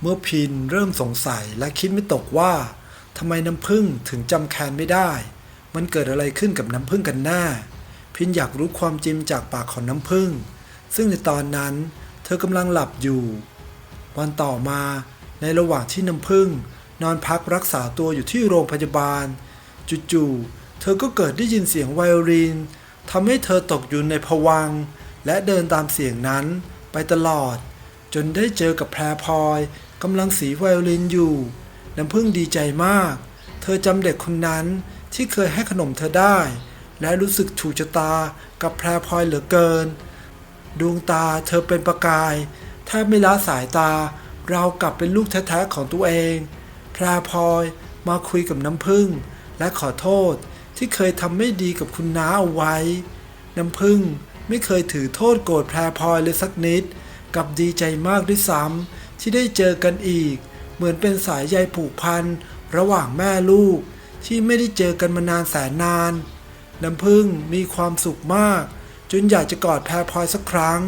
เมื่อพินเริ่มสงสัยและคิดไม่ตกว่าทำไมน้ำพึ่งถึงจำแคนไม่ได้ มันเกิดอะไรขึ้นกับน้ำพึ่งกันแน่พินอยากรู้ความจริงจากปากของน้ำพึ่ง ซึ่งในตอนนั้นเธอกำลังหลับอยู่ วันต่อมาในระหว่างที่น้ำพึ่ง นอนพักรักษาตัวอยู่ที่โรงพยาบาล จู่ๆเธอก็เกิดได้ยินเสียงไวโอลินทำให้เธอตกอยู่ในภวังและเดินตามเสียงนั้นไปตลอด จนได้เจอกับแพรพลอย กำลังสีไวโอลินอยู่ น้ำพึ่งดีใจมาก เธอจำเด็กคนนั้นที่เคยให้ขนมเธอได้ และรู้สึกถูกชะตากับแพรพลอยเหลือเกิน ดวงตาเธอเป็นประกายแทบไม่ละสายตา เรากลับเป็นลูกแท้ๆของตัวเอง แพรพลอยมาคุยกับน้ำพึ่ง และขอโทษที่เคยทำไม่ดีกับคุณน้าเอาไว้ น้ำพึ่งไม่เคยถือโทษโกรธแพรพลอยเลยสักนิด กับดีใจมากด้วยซ้ำ ที่ได้เจอกันอีก เหมือนเป็นสายใยผูกพันระหว่างแม่ลูก ที่ไม่ได้เจอกันมานานแสนนาน น้ำพึ่งมีความสุขมาก จนอยากจะกอดแพรพลอยสักครั้ง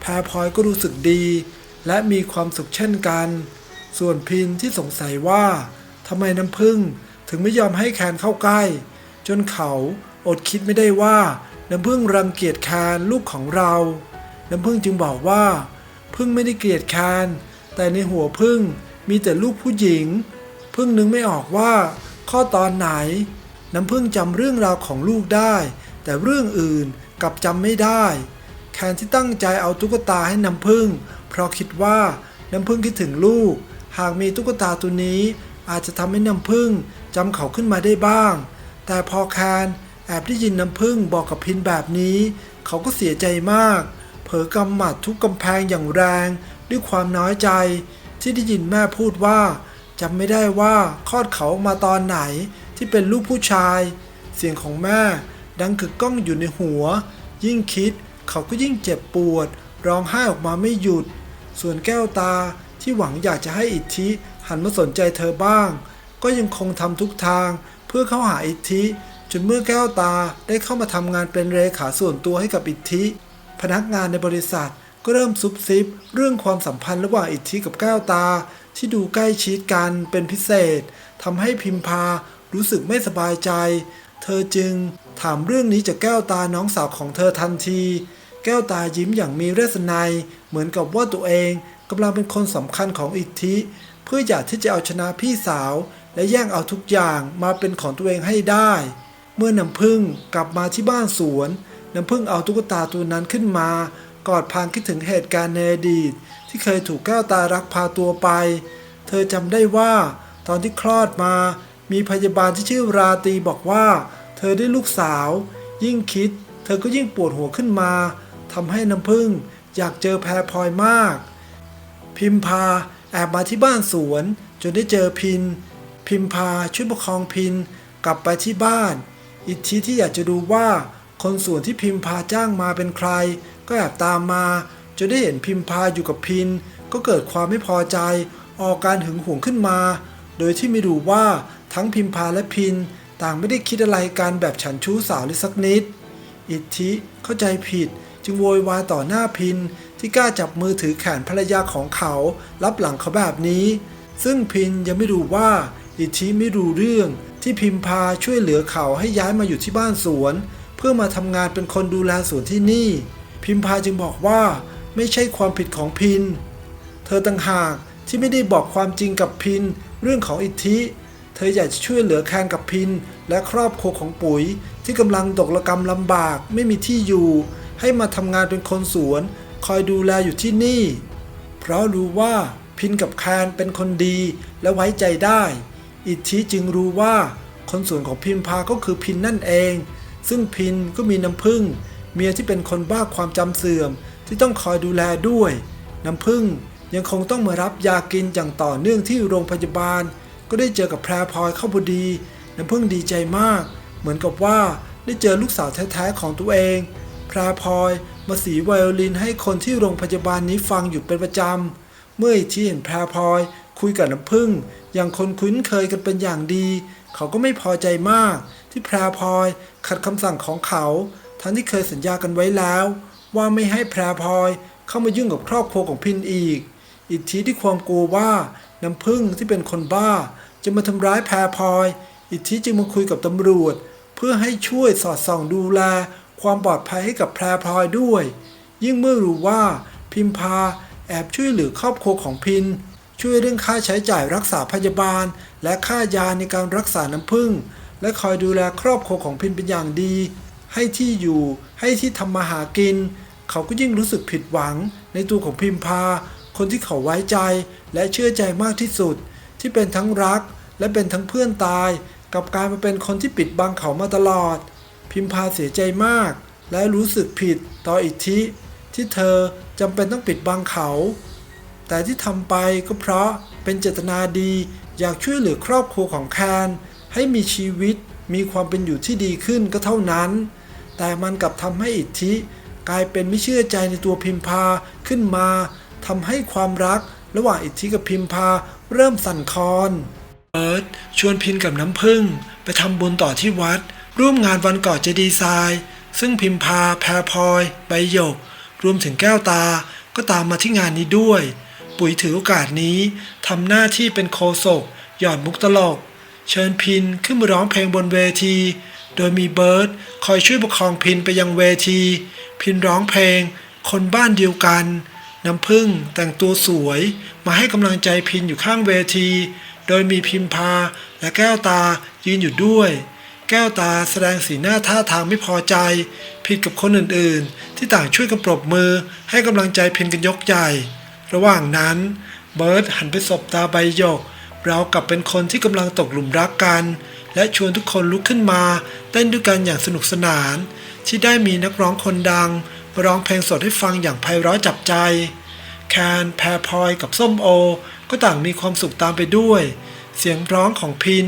แพรพลอยก็รู้สึกดี และมีความสุขเช่นกัน ส่วนพินที่สงสัยว่าทำไมน้ำพึ่งถึงไม่ยอมให้แคนเข้าใกล้ จนเขาอดคิดไม่ได้ว่าน้ำพึ่งรังเกียจแคนลูกของเรา น้ำพึ่งจึงบอกว่า พึ่งไม่ได้เกลียดแคน แต่ในหัวพึ่งมีแต่ลูกผู้หญิง พึ่งนึกไม่ออกว่า ข้อตอนไหน น้ำพึ่งจำเรื่องราวของลูกได้ แต่เรื่องอื่นกลับจำไม่ได้ แคนที่ตั้งใจเอาตุ๊กตาให้น้ำพึ่ง เพราะคิดว่าน้ำพึ่งคิดถึงลูก หากมีตุ๊กตาตัวนี้ อาจจะทำให้น้ำพึ่งจำเขาขึ้นมาได้บ้าง แต่พอแคนแอบได้ยินน้ำพึ่งบอกกับพินแบบนี้ เขาก็เสียใจมาก เผลอกำหมัดทุกกำแพงอย่างแรง ด้วยความน้อยใจที่ได้ยินแม่พูดว่าจำไม่ได้ว่าคลอดเขามาตอนไหนที่เป็นลูกผู้ชาย เสียงของแม่ดังกึกก้องอยู่ในหัว ยิ่งคิดเขาก็ยิ่งเจ็บปวด ร้องไห้ออกมาไม่หยุด ส่วนแก้วตาที่หวังอยากจะให้อิทธิหันมาสนใจเธอบ้าง ก็ยังคงทำทุกทางเพื่อเข้าหาอิทธิจนเมื่อแก้วตาได้เข้ามาทำงานเป็นเลขาส่วนตัวให้กับอิทธิ พนักงานในบริษัท ก็เริ่มซุบซิบเรื่องความสัมพันธ์ระหว่างอิทธิกับแก้วตา ที่ดูใกล้ชิดกันเป็นพิเศษทำให้พิมพารู้สึกไม่สบายใจ เธอจึงถามเรื่องนี้จากแก้วตาน้องสาวของเธอทันที แก้วตายิ้มอย่างมีเรศนัย เหมือนกับว่าตัวเองกำลังเป็นคนสำคัญของอิทธิ เพื่ออยากที่จะเอาชนะพี่สาว และแย่งเอาทุกอย่างมาเป็นของตัวเองให้ได้ เมื่อน้ำพึ่งกลับมาที่บ้านสวนน้ำพึ่งเอาตุ๊กตาตัวนั้นขึ้นมา กอดพางคิดถึงเหตุการณ์ในอดีต ที่เคยถูกแก้วตารักพาตัวไป เธอจำได้ว่า ตอนที่คลอดมา มีพยาบาลที่ชื่อราตีบอกว่า เธอได้ลูกสาว ยิ่งคิด เธอก็ยิ่งปวดหัวขึ้นมาทำให้น้ำพึ่งอยากเจอแพรพลอยมาก พิมพาแอบมาที่บ้านสวน จนได้เจอพิน พิมพาช่วยประคองพินกลับไปที่บ้าน อิทธิที่อยากจะดูว่า คนสวนที่พิมพาจ้างมาเป็นใคร ก็แอบตามมาจนได้เห็นพิมพาอยู่กับพิน ก็เกิดความไม่พอใจ ออกการหึงหวงขึ้นมา โดยที่ไม่รู้ว่าทั้งพิมพาและพิน ต่างไม่ได้คิดอะไรกันแบบฉันชู้สาวเลยสักนิด อิทธิเข้าใจผิดจึงโวยวายต่อหน้าพิน ที่กล้าจับมือถือแขนภรรยาของเขา รับหลังเขาแบบนี้ ซึ่งพินยังไม่รู้ว่า อิทธิไม่รู้เรื่องที่พิมพาช่วยเหลือเขาให้ย้ายมาอยู่ที่บ้านสวน เพื่อมาทำงานเป็นคนดูแลสวนที่นี่ พิมพาจึงบอกว่าไม่ใช่ความผิดของพิน เธอต่างหากที่ไม่ได้บอกความจริงกับพินเรื่องของอิทธิ เธออยากจะช่วยเหลือแคนกับพิน และครอบครัวของปุ๋ย ที่กำลังตกระกรรมลำบากไม่มีที่อยู่ ให้มาทำงานเป็นคนสวน คอยดูแลอยู่ที่นี่ เพราะรู้ว่าพินกับแคนเป็นคนดีและไว้ใจได้ อิทธิจึงรู้ว่าคนสวนของพิมพาก็คือพินนั่นเอง ซึ่งพินก็มีน้ำพึ่ง เมียที่เป็นคนบ้าความจำเสื่อมที่ต้องคอยดูแลด้วย น้ำพึ่งยังคงต้องมารับยากินอย่างต่อเนื่องที่โรงพยาบาล ก็ได้เจอกับแพรพลอยเข้าพอดี น้ำพึ่งดีใจมาก เหมือนกับว่าได้เจอลูกสาวแท้ๆของตัวเอง แพรพลอยมาสีไวโอลินให้คนที่โรงพยาบาลนี้ฟังอยู่เป็นประจำ เมื่ออีกที่เห็นแพรพลอยคุยกับน้ำพึ่ง อย่างคนคุ้นเคยกันเป็นอย่างดี เขาก็ไม่พอใจมาก ที่แพรพลอยขัดคำสั่งของเขา ทั้งที่เคยสัญญากันไว้แล้ว ว่าไม่ให้แพรพลอยเข้ามายุ่งกับครอบครัวของพินอีกออิทธิที่ความกลัวว่าน้ำพึ่งที่เป็นคนบ้า จะมาทำร้ายแพรพลอย อิทธิจึงมาคุยกับตำรวจ เพื่อให้ช่วยสอดส่องดูแล ความปลอดภัยให้กับแพรพลอยด้วย ยิ่งเมื่อรู้ว่าพิมพาแอบช่วยเหลือครอบครัวของพิน ช่วยเรื่องค่าใช้จ่ายรักษาพยาบาล และค่ายาในการรักษาน้ำผึ้งและคอยดูแลครอบครัวของพินเป็นอย่างดี ให้ที่อยู่ให้ที่ทำมาหากิน เขาก็ยิ่งรู้สึกผิดหวัง ในตัวของพิมพา คนที่เขาไว้ใจและเชื่อใจมากที่สุด ที่เป็นทั้งรักและเป็นทั้งเพื่อนตาย กับการมาเป็นคนที่ปิดบังเขามาตลอด พิมพาเสียใจมาก และรู้สึกผิดต่ออิทธิที่เธอจำเป็นต้องปิดบังเขา แต่ที่ทำไปก็เพราะเป็นเจตนาดีอยากช่วยเหลือครอบครัวของแคนให้มีชีวิตมีความเป็นอยู่ที่ดีขึ้นก็เท่านั้น แต่มันกลับทำให้อิทธิ กลายเป็นไม่เชื่อใจในตัวพิมพาขึ้นมาทำให้ความรักระหว่างอิทธิกับพิมพาเริ่มสั่นคลอนเอิร์ธชวนพินกับน้ำพึ่ง ไปทำบุญต่อที่วัด ร่วมงานวันก่อเจดีย์ทรายซึ่งพิมพาแพรพลอยใบหยก รวมถึงแก้วตาก็ตามมาที่งานนี้ด้วย ปุ๋ยถือโอกาสนี้ทำหน้าที่เป็นโคศกหยอดมุกตลก เชิญพินขึ้นมาร้องเพลงบนเวที โดยมีเบิร์ตคอยช่วยประคองพินไปยังเวที พินร้องเพลง คนบ้านเดียวกัน น้ำพึ่งแต่งตัวสวย มาให้กำลังใจพินอยู่ข้างเวที โดยมีพิมพาและแก้วตายืนอยู่ด้วย แก้วตาแสดงสีหน้าท่าทางไม่พอใจ ผิดกับคนอื่นๆ ที่ต่างช่วยกันปรบมือ ให้กำลังใจพินกันยกใหญ่ ระหว่างนั้น เบิร์ตหันไปสบตาใบหยกเราวกับเป็นคนที่กำลังตกหลุมรักกัน และชวนทุกคนลุกขึ้นมา เต้นด้วยกันอย่างสนุกสนาน ที่ได้มีนักร้องคนดัง ร้องเพลงสดให้ฟังอย่างไพเราะจับใจ แคนแพรพลอยกับส้มโอ ก็ต่างมีความสุขตามไปด้วย เสียงร้องของพิน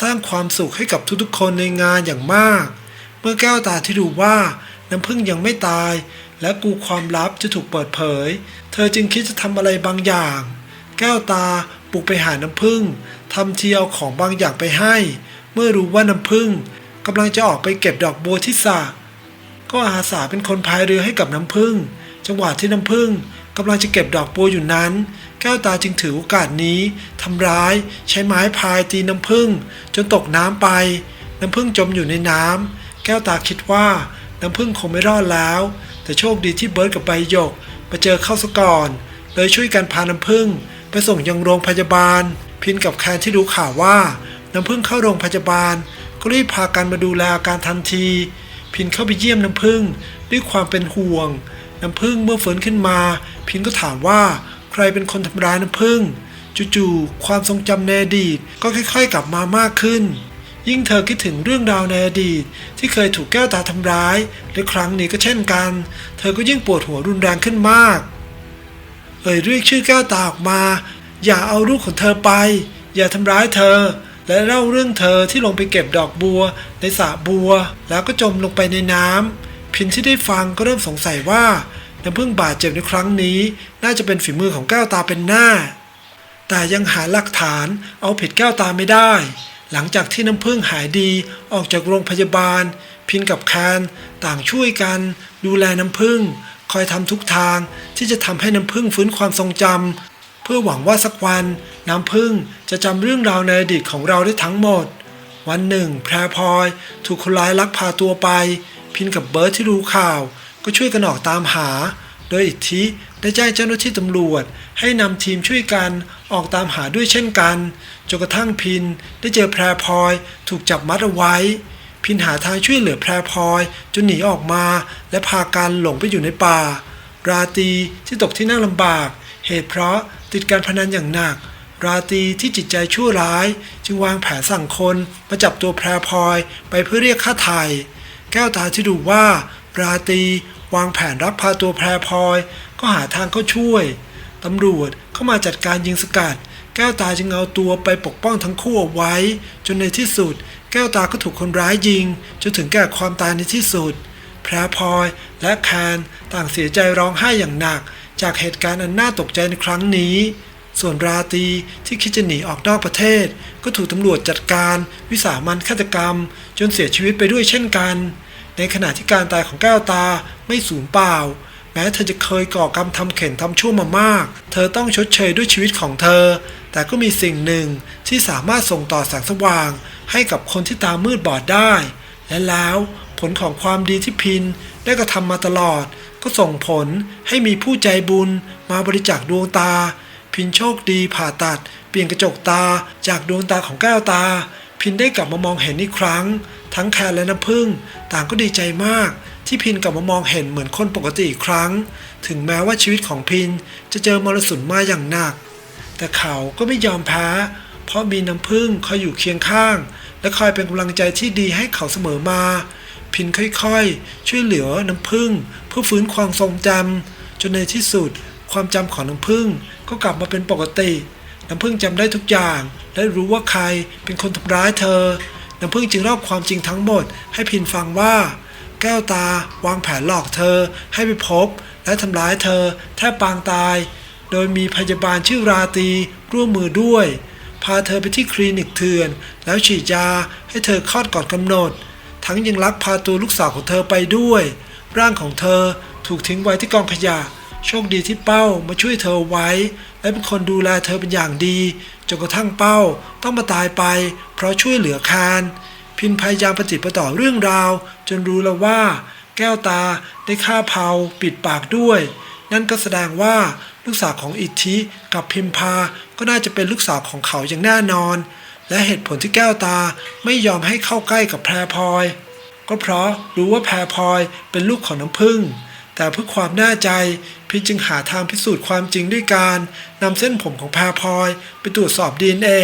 สร้างความสุขให้กับทุกๆ คนในงานอย่างมาก เมื่อแก้วตาที่รู้ว่าน้ำพึ่งยังไม่ตาย และกูความลับจะถูกเปิดเผย เธอจึงคิดจะทำอะไรบางอย่าง แก้วตาปลุกไปหาน้ำพึ่งทำเทีเอาของบางอย่างไปให้ มื่อรู้ว่าน้ำพึ่งกำลังจะออกไปเก็บดอกบัวที่สระก็อาสาเป็นคนพายเรือให้กับน้ำพึ่ง จังหวะที่น้ำพึ่งกำลังจะเก็บดอกบัวอยู่นั้น แก้วตาจึงถือโอกาสนี้ทำร้ายใช้ไม้พายตีน้ำพึ่ง จนตกน้ำไป น้ำพึ่งจมอยู่ในน้ำแก้วตาคิดว่าน้ำพึ่งคงไม่รอดแล้ว แต่โชคดีที่เบิร์ดกับใบหยกมาเจอเข้าซะก่อน เลยช่วยกันพาน้ำพึ่ง ไปส่งยังโรงพยาบาล พินกับแคนที่รู้ข่าวว่า น้ำพึ่งเข้าโรงพยาบาล ก็รีบพากันมาดูแลอาการทันที พินเข้าไปเยี่ยมน้ำพึ่งด้วยความเป็นห่วง น้ำพึ่งเมื่อฟื้นขึ้นมา พินก็ถามว่าใครเป็นคนทำร้ายน้ำพึ่งจู่ๆความทรงจำในอดีตก็ค่อยๆ กลับมามากขึ้น ยิ่งเธอคิดถึงเรื่องราวในอดีต ที่เคยถูกแก้วตาทำร้ายและครั้งนี้ก็เช่นกัน เธอก็ยิ่งปวดหัวรุนแรงขึ้นมาก เอ่ยเรียกชื่อแก้วตาออกมา อย่าเอาลูกของเธอไป อย่าทำร้ายเธอ และเล่าเรื่องเธอที่ลงไปเก็บดอกบัว ในสระบัว แล้วก็จมลงไปในน้ำพินที่ได้ฟังก็เริ่มสงสัยว่าน้ำพึ่งบาดเจ็บในครั้งนี้ น่าจะเป็นฝีมือของแก้วตาเป็นหน้า แต่ยังหาหลักฐานเอาผิดแก้วตาไม่ได้ หลังจากที่น้ำพึ่งหายดีออกจากโรงพยาบาล พินกับแคนต่างช่วยกัน ดูแลน้ำพึ่ง คอยทำทุกทางที่จะทำให้น้ำพึ่งฟื้นความทรงจำ พื่อหวังว่าสักวันน้ำพึ่งจะจำเรื่องราวในอดีตของเราได้ทั้งหมด วันหนึ่ง แพรพลอย ถูกคนร้ายลักพาตัวไป พินกับเบิร์ตที่รู้ข่าว ก็ช่วยกันออกตามหา โดยอิทธิได้แจ้งเจ้าหน้าที่ตำรวจ ให้นำทีมช่วยกันออกตามหาด้วยเช่นกันจนกระทั่งพินได้เจอแพรพลอย ถูกจับมัดเอาไว้ พินหาทางช่วยเหลือแพรพลอยจนหนีออกมา และพากันหลงไปอยู่ในป่า ราตีที่ตกที่นั่งลำบาก เหตุเพราะ ติดการพนันอย่างหนัก ราตรีที่จิตใจชั่วร้าย จึงวางแผนสั่งคนมาจับตัวแพรพลอยไปเพื่อเรียกค่าไถ่แก้วตาที่ดูว่า ราตรีวางแผนรับพาตัวแพรพลอย ก็หาทางเข้าช่วยตำรวจเข้ามาจัดการยิงสกัด แก้วตาจึงเอาตัวไปปกป้องทั้งคู่เอาไว้ จนในที่สุด แก้วตาก็ถูกคนร้ายยิง จนถึงแก่ความตายในที่สุด แพรพลอยและแคนต่างเสียใจร้องไห้อย่างหนัก จากเหตุการณ์อันน่าตกใจในครั้งนี้ ส่วนราตีที่คิดจะหนีออกนอกประเทศ ก็ถูกตำรวจจัดการ วิสามันฆาตกรรม จนเสียชีวิตไปด้วยเช่นกัน ในขณะที่การตายของแก้วตาไม่สูญเปล่าแม้ม้เธอจะเคยก่อกรรมทำเข็นทำชั่วมามาก เธอต้องชดเชยด้วยชีวิตของเธอ แต่ก็มีสิ่งหนึ่งที่สามารถส่งต่อแสงสว่าง ให้กับคนที่ตามืดบอดได้ และแล้วผลของความดีที่พินได้กระทำมาตลอดก็ส่งผลให้มีผู้ใจบุญมาบริจาคดวงตา พินโชคดีผ่าตัด เปลี่ยนกระจกตาจากดวงตาของแก้วตา พินได้กลับมามองเห็นอีกครั้ง ทั้งแคนและน้ำพึ่ง ต่างก็ดีใจมาก ที่พินกลับมามองเห็นเหมือนคนปกติอีกครั้ง ถึงแม้ว่าชีวิตของพินจะเจอมรสุมมาอย่างหนัก แต่เขาก็ไม่ยอมแพ้ เพราะมีน้ำพึ่งคอยอยู่เคียงข้าง และคอยเป็นกำลังใจที่ดีให้เขาเสมอมา พินค่อยๆ ช่วยเหลือน้ำพึ่งเพื่อฟื้นความทรงจำจนในที่สุด ความจำของน้ำพึ่งก็กลับมาเป็นปกติ น้ำพึ่งจำได้ทุกอย่าง และรู้ว่าใครเป็นคนทำร้ายเธอ น้ำพึ่งจึงเล่าความจริงทั้งหมด ให้พินฟังว่า แก้วตาวางแผนหลอกเธอให้ไปพบ และทำร้ายเธอแทบปางตาย โดยมีพยาบาลชื่อราตีร่วมมือด้วย พาเธอไปที่คลินิกเถื่อน แล้วฉีดยาให้เธอคลอดก่อนกำหนด ทั้งยังลักพาตัวลูกสาวของเธอไปด้วย ร่างของเธอถูกทิ้งไว้ที่กองขยะ โชคดีที่เป้ามาช่วยเธอไว้ และเป็นคนดูแลเธอเป็นอย่างดีจนกระทั่งเป้าต้องมาตายไป เพราะช่วยเหลือคาน พินพยายามประติดประต่อเรื่องราว จนรู้แล้วว่า แก้วตาได้ฆ่าเผาปิดปากด้วย นั่นก็แสดงว่าลูกสาวของอิทธิกับพิมพาก็น่าจะเป็นลูกสาวของเขาอย่างแน่นอน และเหตุผลที่แก้วตาไม่ยอมให้เข้าใกล้กับแพรพลอย ก็เพราะรู้ว่าแพรพลอยเป็นลูกของน้ำผึ้งแต่เพื่อความแน่ใจพินจึงหาทางพิสูจน์ความจริงด้วยการนำเส้นผมของแพรพลอยไปตรวจสอบ DNA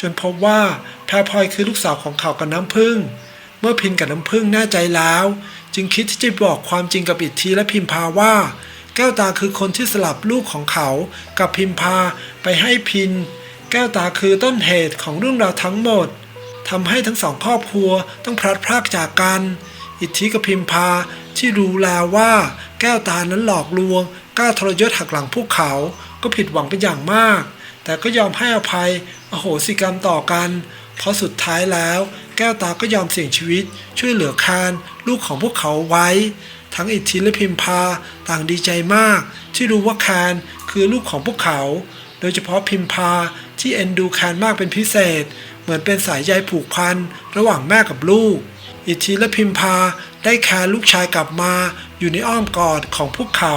จนพบว่าแพรพลอยคือลูกสาวของเขากับน้ำผึ้งเมื่อพินกับน้ำพึ่งแน่ใจแล้ว จึงคิดที่จะบอกความจริงกับอิทธิและพิมพาว่า แก้วตาคือคนที่สลับลูกของเขากับพิมพาไปให้พิน แก้วตาคือต้นเหตุของเรื่องราวทั้งหมดทำให้ทั้งสองครอบครัวต้องพลัดพรากจากกัน อิทธิกับพิมพาที่รู้แล้วว่า แก้วตานั้นหลอกลวงกล้าทรยศหักหลังพวกเขา ก็ผิดหวังเป็นอย่างมาก แต่ก็ยอมให้อภัยอโหสิกรรมต่อกัน เพราะสุดท้ายแล้ว แก้วตาก็ยอมเสี่ยงชีวิต ช่วยเหลือคานลูกของพวกเขาไว้ ทั้งอิทธิและพิมพาต่างดีใจมาก ที่รู้ว่าคานคือลูกของพวกเขา โดยเฉพาะพิมพา ที่เอ็นดูคานมากเป็นพิเศษ เหมือนเป็นสายใยผูกพันระหว่างแม่กับลูก อิทธิและพิมพาได้คานลูกชายกลับมาอยู่ในอ้อมกอดของพวกเขา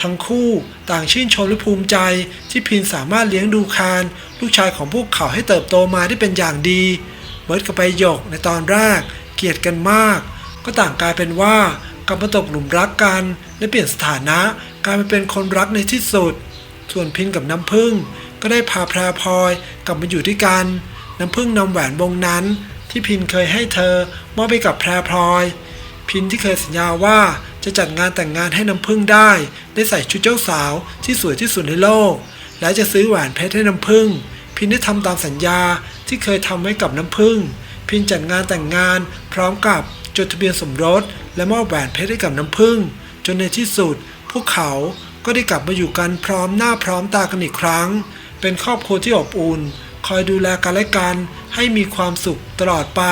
ทั้งคู่ต่างชื่นชมและภูมิใจที่พินสามารถเลี้ยงดูคานลูกชายของพวกเขาให้เติบโตมาได้เป็นอย่างดีเบิร์ดกับใบหยกในตอนแรกเกลียดกันมาก ก็ต่างกลายเป็นว่ากลับมาตกหลุมรักกันและเปลี่ยนสถานะกลายมาเป็นคนรักในที่สุด ส่วนพินกับน้ำพึ่ง ก็ได้พาแพรพลอยกลับมาอยู่ด้วยกัน น้ำพึ่งนำแหวนวงนั้น ที่พินเคยให้เธอมอบไปกับแพรพลอย พินที่เคยสัญญาว่าจะจัดงานแต่งงานให้น้ำพึ่งได้ ได้ใส่ชุดเจ้าสาวที่สวยที่สุดในโลก และจะซื้อแหวนเพชรให้น้ำพึ่ง พินได้ทำตามสัญญาที่เคยทำไว้กับน้ำพึ่ง พินจัดงานแต่งงาน พร้อมกับจดทะเบียนสมรส และมอบแหวนเพชรให้กับน้ำพึ่ง จนในที่สุด พวกเขาก็ได้กลับมาอยู่กันพร้อมหน้าพร้อมตากันอีกครั้ง เป็นครอบครัวที่อบอุ่น คอยดูแลกันและกัน ให้มีความสุขตลอดไป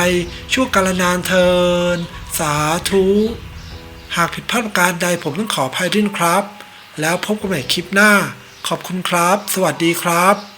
ชั่วกาลนานเทิน สาธุ หากผิดพลาดประการใดผมต้องขออภัยด้วยครับ แล้วพบกันใหม่คลิปหน้า ขอบคุณครับ สวัสดีครับ